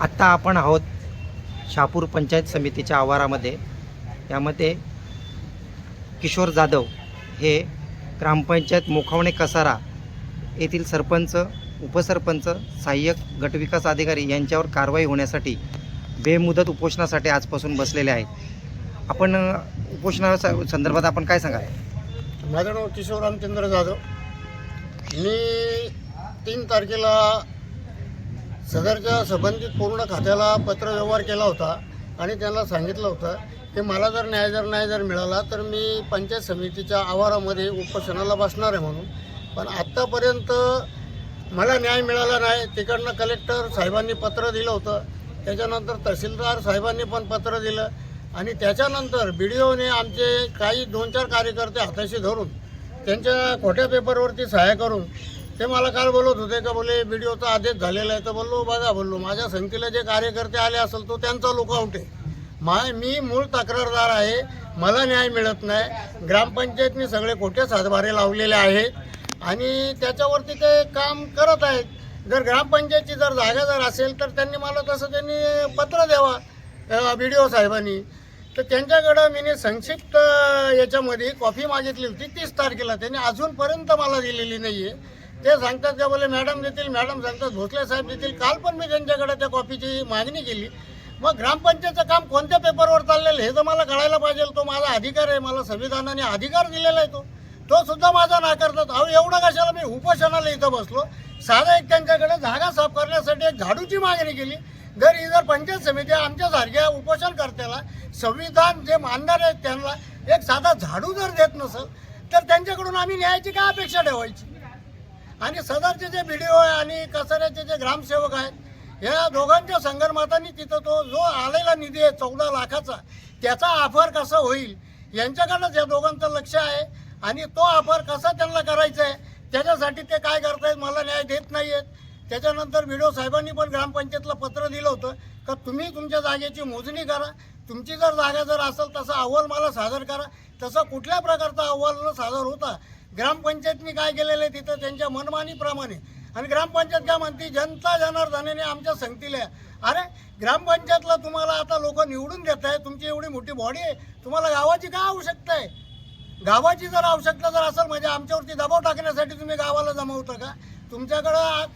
आत्ता आपण आहोत शहापूर पंचायत समितीच्या आवारामध्ये. यामध्ये किशोर जाधव हे ग्रामपंचायत मोखावणे कसारा येथील सरपंच उपसरपंच सहाय्यक गटविकास अधिकारी यांच्यावर कारवाई होण्यासाठी बेमुदत उपोषणासाठी आजपासून बसलेले आहेत. आपण उपोषणा संदर्भात आपण काय सांगाल? माझं नाव किशोर रामचंद्र जाधव. मी तीन तारखेला सदरच्या संबंधित पूर्ण खात्याला पत्रव्यवहार केला होता आणि त्यांना सांगितलं होतं की मला जर न्याय जर नाही जर मिळाला तर मी पंचायत समितीच्या आवारामध्ये उपोषणाला बसणार आहे म्हणून. पण आत्तापर्यंत मला न्याय मिळाला नाही. तिकडनं कलेक्टर साहेबांनी पत्र दिलं होतं. त्याच्यानंतर तहसीलदार साहेबांनी पण पत्र दिलं. आणि त्याच्यानंतर बी डी ओने आमचे काही दोन चार कार्यकर्ते हाताशी धरून त्यांच्या खोट्या पेपरवरती सहाय्य करून ते मला काल बोलत होते का बोले बी डी ओचा आदेश झालेला आहे. तर बोललो बघा बोललो माझ्या संगतीला जे कार्यकर्ते आले असेल तो त्यांचा लुकआउट आहे. मा मी मूळ तक्रारदार आहे मला न्याय मिळत नाही. ग्रामपंचायतनी सगळे खोटे सातभारे लावलेले आहेत आणि त्याच्यावरती ते काम करत आहेत. जर ग्रामपंचायतची जर जागा जर असेल तर त्यांनी मला तसं त्यांनी पत्र द्यावा बी डी ओ साहेबांनी. तर त्यांच्याकडं मी संक्षिप्त याच्यामध्ये कॉफी मागितली होती तीस तारखेला. त्यांनी अजूनपर्यंत मला दिलेली नाही आहे ते सांगतात का बोले मॅडम देतील मॅडम सांगतात भोसले साहेब देतील. काल पण मी त्यांच्याकडे त्या कॉफीची मागणी केली. मग ग्रामपंचायतचं काम कोणत्या पेपरवर चाललेलं हे तर मला कळायला पाहिजे. तो माझा अधिकार आहे मला संविधानाने अधिकार दिलेला आहे तो. तो सुद्धा माझा नाकारतात. अहो एवढं कशाला मी उपोषणाला इथं बसलो? साधा एक त्यांच्याकडे जागा साफ करण्यासाठी एक झाडूची मागणी केली. जर ही जर पंचायत समिती आमच्यासारख्या उपोषणकर्त्याला संविधान जे मानणार आहेत त्यांना एक साधा झाडू जर देत नसेल तर त्यांच्याकडून आम्ही न्यायाची काय अपेक्षा ठेवायची? आणि सदरचे जे बी डी ओ आहे आणि कसाऱ्याचे जे ग्रामसेवक आहेत या दोघांच्या संगनमताने तिथं तो जो आलेला निधी आहे चौदा लाखाचा त्याचा ऑफर कसा होईल? यांच्याकडनंच या दोघांचं लक्ष आहे. आणि तो ऑफर कसा त्यांना करायचा आहे त्याच्यासाठी ते काय करतायत मला न्याय देत नाही आहेत त्याच्यानंतर व्हिडिओ साहेबांनी पण ग्रामपंचायतला पत्र दिलं होतं का तुम्ही तुमच्या जागेची मोजणी करा. तुमची जर जागा जर असेल तसा अहवाल मला सादर करा. तसा कुठल्या प्रकारचा अहवाल न सादर होता ग्रामपंचायतनी काय केलेलं आहे तिथं त्यांच्या मनमानीप्रमाणे. आणि ग्रामपंचायत काय म्हणते जनता जनार्दनाने आमच्या संगतीला आहे. अरे ग्रामपंचायतला तुम्हाला आता लोक निवडून देत आहे तुमची एवढी मोठी बॉडी आहे. तुम्हाला गावाची काय आवश्यकता आहे? गावाची जर आवश्यकता जर असेल म्हणजे आमच्यावरती दबाव टाकण्यासाठी तुम्ही गावाला जमवता का? तुमच्याकडं आज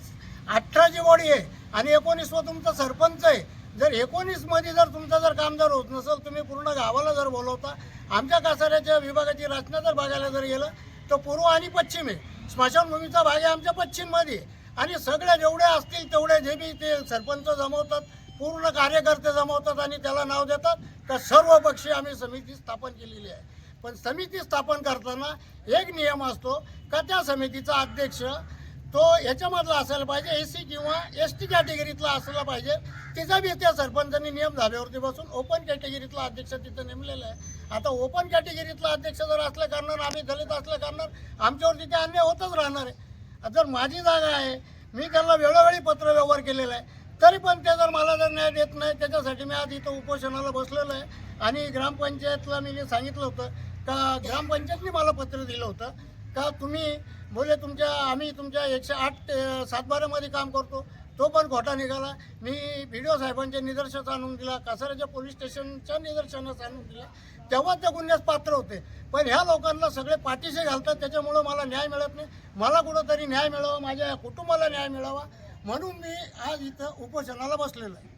अठराची बॉडी आहे आणि एकोणीसवं तुमचा सरपंच आहे. जर एकोणीसमध्ये जर तुमचं जर काम जर होत नसेल तुम्ही पूर्ण गावाला जर बोलवता आमच्या कासाऱ्याच्या विभागाची रचना जर बघायला जर गेलं तर पूर्व आणि पश्चिम आहे. स्मशानभूमीचा भाग आहे आमच्या पश्चिममध्ये. आणि सगळ्या जेवढ्या असतील तेवढे जे बी ते सरपंच जमवतात पूर्ण कार्यकर्ते जमवतात आणि त्याला नाव देतात तर सर्व पक्षी आम्ही समिती स्थापन केलेली आहे. पण समिती स्थापन करताना एक नियम असतो का त्या समितीचा अध्यक्ष तो याच्यामधला असायला पाहिजे ए सी किंवा एस टी कॅटेगरीतला असायला पाहिजे. तिचा बी त्या सरपंचांनी नियम झाल्यावरती बसून ओपन कॅटेगरीतला अध्यक्ष तिथं नेमलेला आहे. आता ओपन कॅटेगरीतला अध्यक्ष जर असल्या कारणानं आम्ही दलित असल्या कारणानं आमच्यावरती ते अन्याय होतच राहणार आहे. जर माझी जागा आहे मी त्यांना वेळोवेळी पत्र व्यवहार केलेला आहे तरी पण ते जर मला जर न्याय देत नाही त्याच्यासाठी मी आज इथं उपोषणाला बसलेलो आहे. आणि ग्रामपंचायतला मी सांगितलं होतं का ग्रामपंचायतने मला पत्र दिलं होतं का तुम्ही बोले तुमच्या आम्ही तुमच्या एकशे आठ सातबारामध्ये काम करतो तो पण खोटा निघाला. मी बी डी ओ साहेबांच्या निदर्शनास आणून दिला कासाराच्या पोलीस स्टेशनच्या निदर्शनास आणून दिला. तेव्हा ते गुन्ह्यास पात्र होते. पण ह्या लोकांना सगळे पाठीशी घालतात त्याच्यामुळं मला न्याय मिळत नाही. मला कुठंतरी न्याय मिळावा माझ्या कुटुंबाला न्याय मिळावा. म्हणून मी आज इथं उपोषणाला बसलेलो आहे.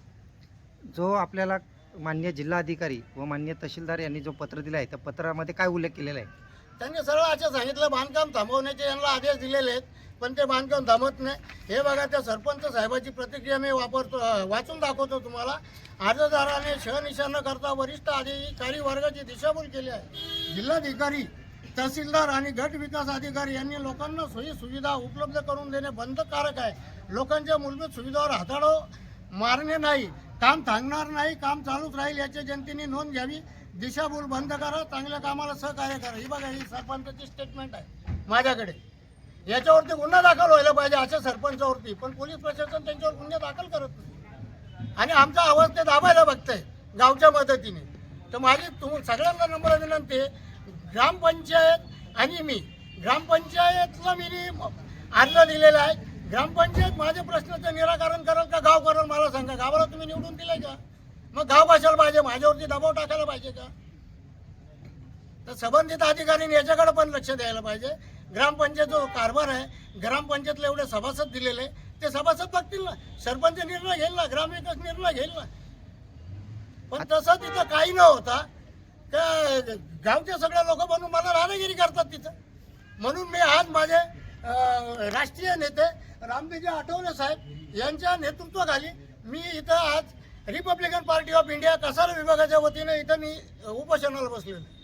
जो आपल्याला मान्य जिल्हाधिकारी व मान्य तहसीलदार यांनी जो पत्र दिला आहे त्या पत्रामध्ये काय उल्लेख केलेला आहे? त्यांनी सरळ असं सांगितलं बांधकाम थांबवण्याचे यांना आदेश दिलेले आहेत पण ते बांधकाम थांबत नाही. हे बघा त्या सरपंच साहेबाची प्रतिक्रिया मी वापरतो वाचून दाखवतो तुम्हाला. अर्जदाराने शहनिशा न करता वरिष्ठ अधिकारी वर्गाची दिशाभूल केली आहे. जिल्हाधिकारी तहसीलदार आणि गट विकास अधिकारी यांनी लोकांना सोयी सुविधा उपलब्ध करून देणे बंधकारक आहे. लोकांच्या मूलभूत सुविधावर हाताळो मारणे नाही. काम थांबणार नाही काम चालूच राहील याची जनतेने नोंद घ्यावी. दिशाभूल बंद करा चांगल्या कामाला सहकार्य करा. ही बघा ही सरपंचाची स्टेटमेंट आहे माझ्याकडे. याच्यावरती गुन्हा दाखल व्हायला पाहिजे अशा सरपंचावरती. पण पोलीस प्रशासन त्यांच्यावर गुन्हे दाखल करत नाही. आणि आमचा आवाज ते दाबायला बघतंय गावच्या मदतीने. तर माझी तुम सगळ्यांना नम्र विनंती आहे ग्रामपंचायत आणि मी. ग्रामपंचायतला मी अर्ज दिलेला आहे. ग्रामपंचायत माझे प्रश्नाचं निराकरण करेल का गाव करेल मला सांगा. गावाला तुम्ही निवडून दिलाय का? मग गाव बसायला पाहिजे माझ्यावरती दबाव टाकायला पाहिजे का? तर संबंधित अधिकाऱ्यांनी याच्याकडे पण लक्ष द्यायला पाहिजे. ग्रामपंचायत जो कारभार आहे ग्रामपंचायतला एवढे सभासद दिलेले ते सभासद बघतील ना. सरपंच निर्णय घेईल ना ग्रामविकास निर्णय घेईल ना. पण तसं तिथं काही न होता का गावचे सगळे लोक बनून मला राहणगिरी करतात तिथं. म्हणून मी आज माझे राष्ट्रीय नेते रामदेजी आठवले साहेब यांच्या नेतृत्वाखाली मी इथं आज Republican Party of India Kasara विभागाच्या वतीने इथं मी उपोषणाला बसलेलो आहे.